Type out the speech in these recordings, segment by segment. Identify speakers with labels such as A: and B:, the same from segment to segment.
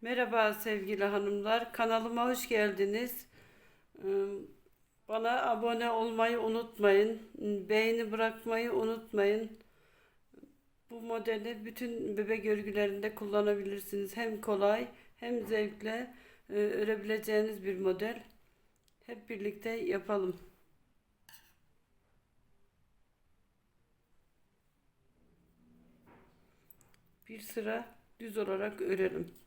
A: Merhaba sevgili hanımlar, kanalıma hoş geldiniz. Bana abone olmayı unutmayın, beğeni bırakmayı unutmayın. Bu modeli bütün bebek örgülerinde kullanabilirsiniz. Hem kolay hem zevkle e, örebileceğiniz bir model. Hep birlikte yapalım. Bir sıra düz olarak örelim.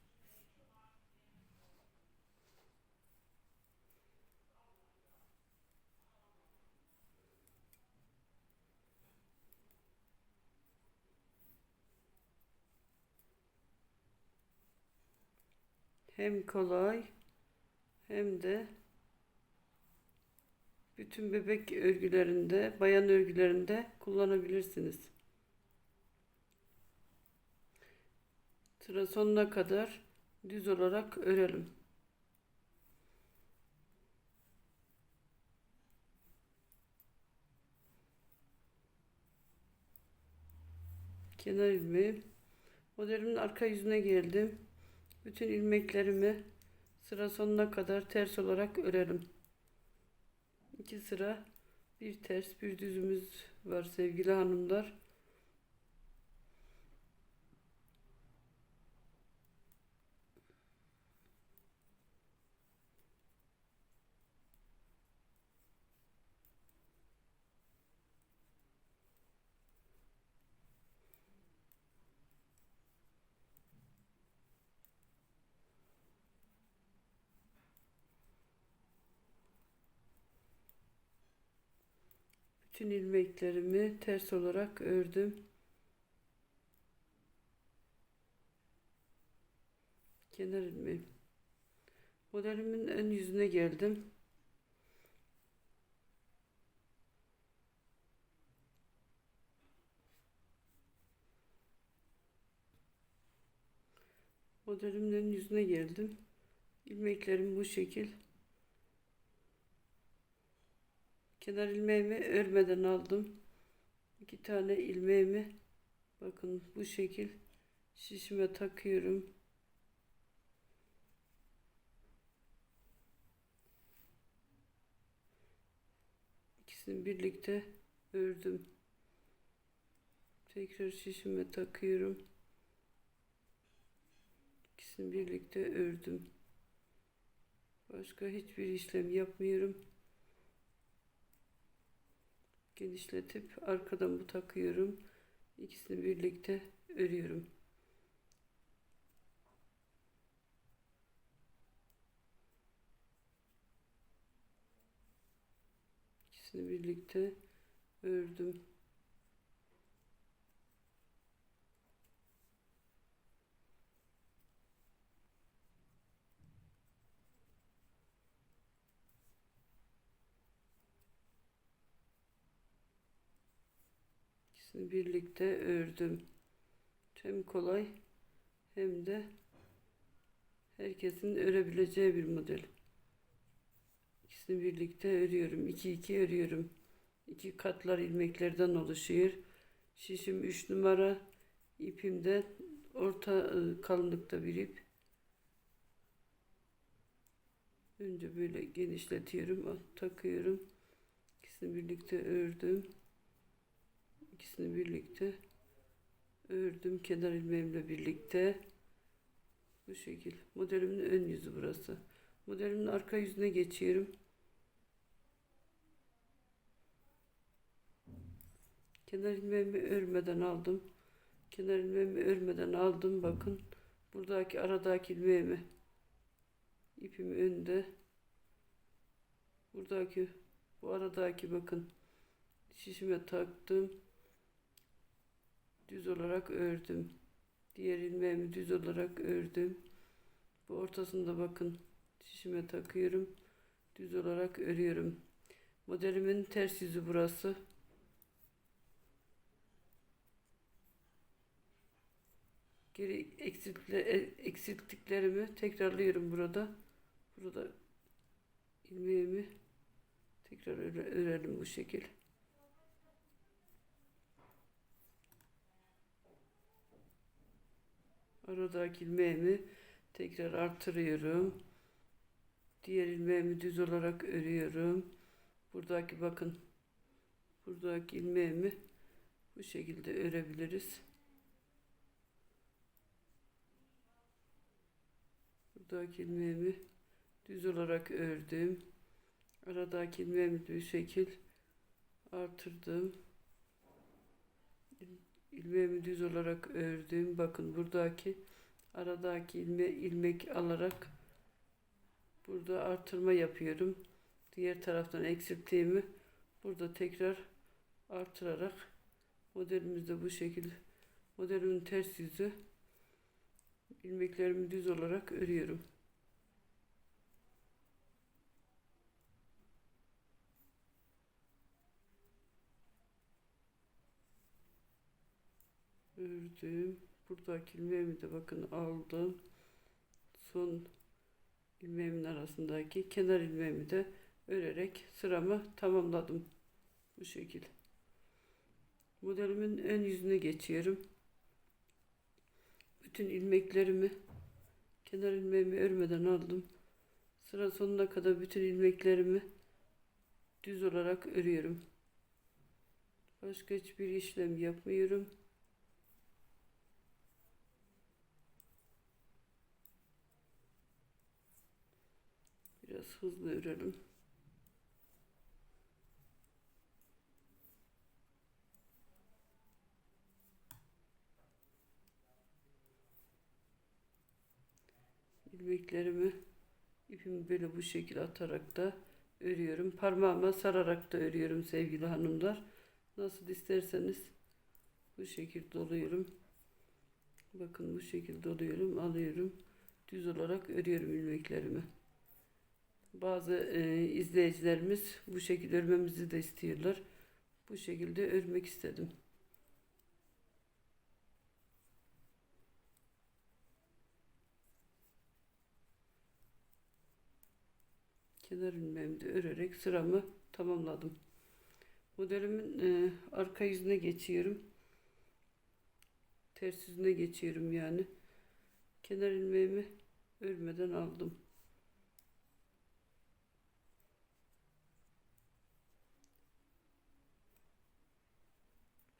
A: Hem kolay hem de bütün bebek örgülerinde, bayan örgülerinde kullanabilirsiniz. Sıra sonuna kadar düz olarak örelim. Kenar ilmeği modelimin arka yüzüne geldim. Bütün ilmeklerimi sıra sonuna kadar ters olarak örelim. İki sıra bir ters bir düzümüz var sevgili hanımlar. Bütün ilmeklerimi ters olarak ördüm. Kenar ilmeği. Modelimin ön yüzüne geldim. Modelimin ön yüzüne geldim. İlmeklerim bu şekil. Kenar ilmeğimi örmeden aldım. İki tane ilmeğimi bakın bu şekil şişime takıyorum. İkisini birlikte ördüm. Tekrar şişime takıyorum. İkisini birlikte ördüm. Başka hiçbir işlem yapmıyorum genişletip arkadan bu takıyorum. İkisini birlikte örüyorum. İkisini birlikte ördüm. İkisini birlikte ördüm. Hem kolay hem de herkesin örebileceği bir model. İkisini birlikte örüyorum. 2 2 örüyorum. İki katlar ilmeklerden oluşuyor. Şişim 3 numara. İpim de orta ıı, kalınlıkta bir ip. Önce böyle genişletiyorum, takıyorum. İkisini birlikte ördüm ikisini birlikte ördüm. Kenar ilmeğimle birlikte. Bu şekil. Modelimin ön yüzü burası. Modelimin arka yüzüne geçiyorum. Kenar ilmeğimi örmeden aldım. Kenar ilmeğimi örmeden aldım. Bakın buradaki aradaki ilmeğimi ipimi önde. Buradaki bu aradaki bakın şişime taktım düz olarak ördüm. Diğer ilmeğimi düz olarak ördüm. Bu ortasında bakın şişime takıyorum. Düz olarak örüyorum. Modelimin ters yüzü burası. Geri eksilttiklerimi tekrarlıyorum burada. Burada ilmeğimi tekrar örelim bu şekil. Aradaki ilmeğimi Tekrar artırıyorum. Diğer ilmeğimi düz olarak örüyorum. Buradaki bakın. Buradaki ilmeğimi bu şekilde örebiliriz. Buradaki ilmeğimi düz olarak ördüm. Aradaki ilmeğimi bir şekil artırdım. İlmeğimi düz olarak ördüm. Bakın buradaki aradaki ilme, ilmek alarak burada artırma yapıyorum. Diğer taraftan eksilttiğimi burada tekrar artırarak modelimizde bu şekilde modelimin ters yüzü ilmeklerimi düz olarak örüyorum. Ördüm. Buradaki ilmeğimi de bakın aldım. Son ilmeğimin arasındaki kenar ilmeğimi de örerek sıramı tamamladım. Bu şekil. Modelimin ön yüzüne geçiyorum. Bütün ilmeklerimi kenar ilmeğimi örmeden aldım. Sıra sonuna kadar bütün ilmeklerimi düz olarak örüyorum. Başka hiçbir işlem yapmıyorum. Biraz hızlı örelim. ilmeklerimi ipimi böyle bu şekilde atarak da örüyorum. Parmağıma sararak da örüyorum sevgili hanımlar. Nasıl isterseniz bu şekilde doluyorum. Bakın bu şekilde doluyorum, alıyorum. Düz olarak örüyorum ilmeklerimi. Bazı e, izleyicilerimiz bu şekilde örmemizi de istiyorlar. Bu şekilde örmek istedim. kenar ilmeğimi de örerek sıramı tamamladım. Modelimin e, arka yüzüne geçiyorum. Ters yüzüne geçiyorum yani. Kenar ilmeğimi örmeden aldım.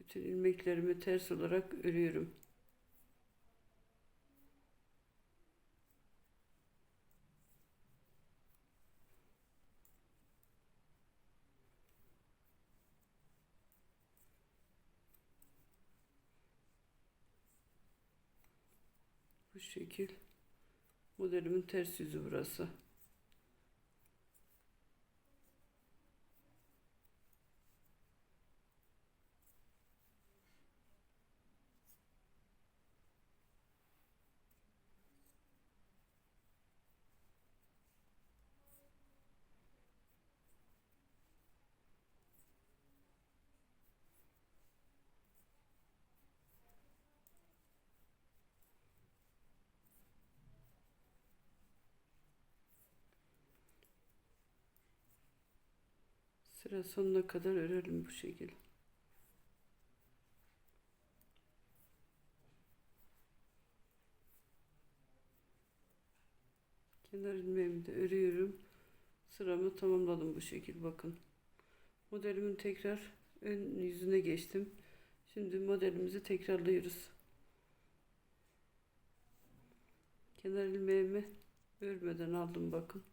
A: Bütün ilmeklerimi ters olarak örüyorum. Bu şekil modelimin ters yüzü burası. Sıra sonuna kadar örelim bu şekil. Kenar ilmeğimi de örüyorum. Sıramı tamamladım bu şekil bakın. Modelimin tekrar ön yüzüne geçtim. Şimdi modelimizi tekrarlıyoruz. Kenar ilmeğimi örmeden aldım bakın.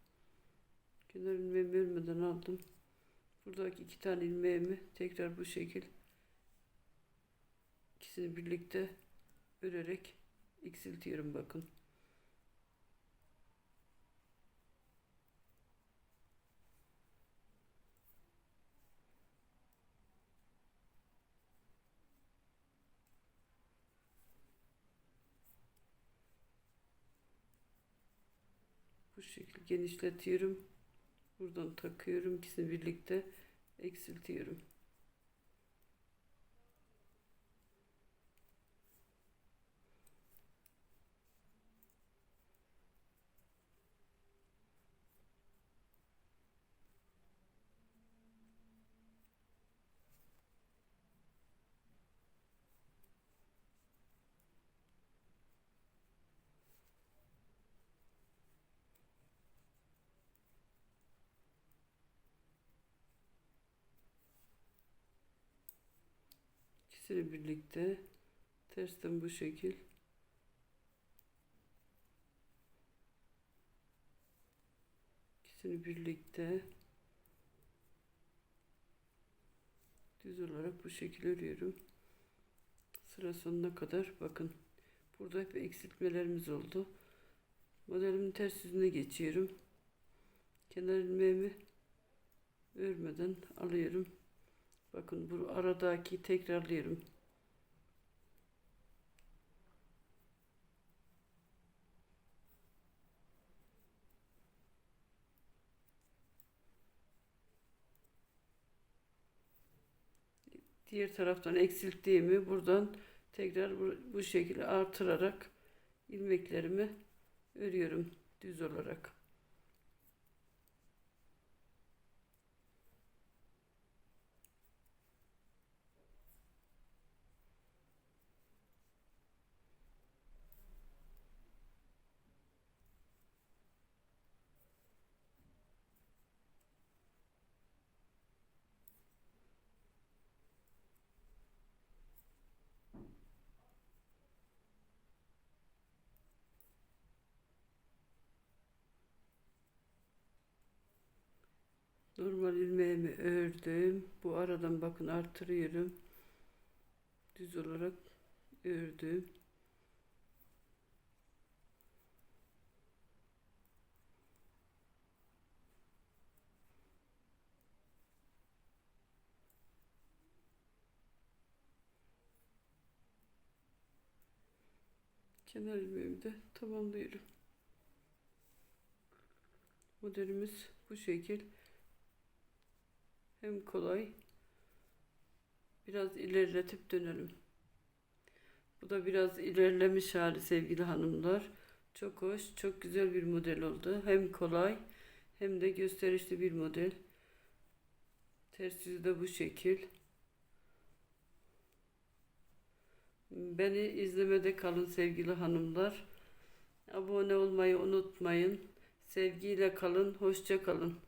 A: Kenar ilmeğimi örmeden aldım. Buradaki iki tane ilmeğimi tekrar bu şekil ikisini birlikte örerek eksiltiyorum bakın. Bu şekil genişletiyorum. Buradan takıyorum ikisini birlikte eksiltiyorum. İkisini birlikte tersten bu şekil. İkisini birlikte düz olarak bu şekil örüyorum. Sıra sonuna kadar bakın. Burada hep eksiltmelerimiz oldu. Modelimin ters yüzüne geçiyorum. Kenar ilmeğimi örmeden alıyorum. Bakın bu aradaki tekrarlıyorum. Diğer taraftan eksilttiğimi buradan tekrar bu, bu şekilde artırarak ilmeklerimi örüyorum düz olarak. Normal ilmeğimi ördüm. Bu aradan bakın artırıyorum. Düz olarak ördüm. Kenar ilmeğimi de tamamlıyorum. Modelimiz bu şekil hem kolay biraz ilerletip dönelim. Bu da biraz ilerlemiş hali sevgili hanımlar. Çok hoş, çok güzel bir model oldu. Hem kolay hem de gösterişli bir model. Ters yüzü de bu şekil. Beni izlemede kalın sevgili hanımlar. Abone olmayı unutmayın. Sevgiyle kalın, hoşça kalın.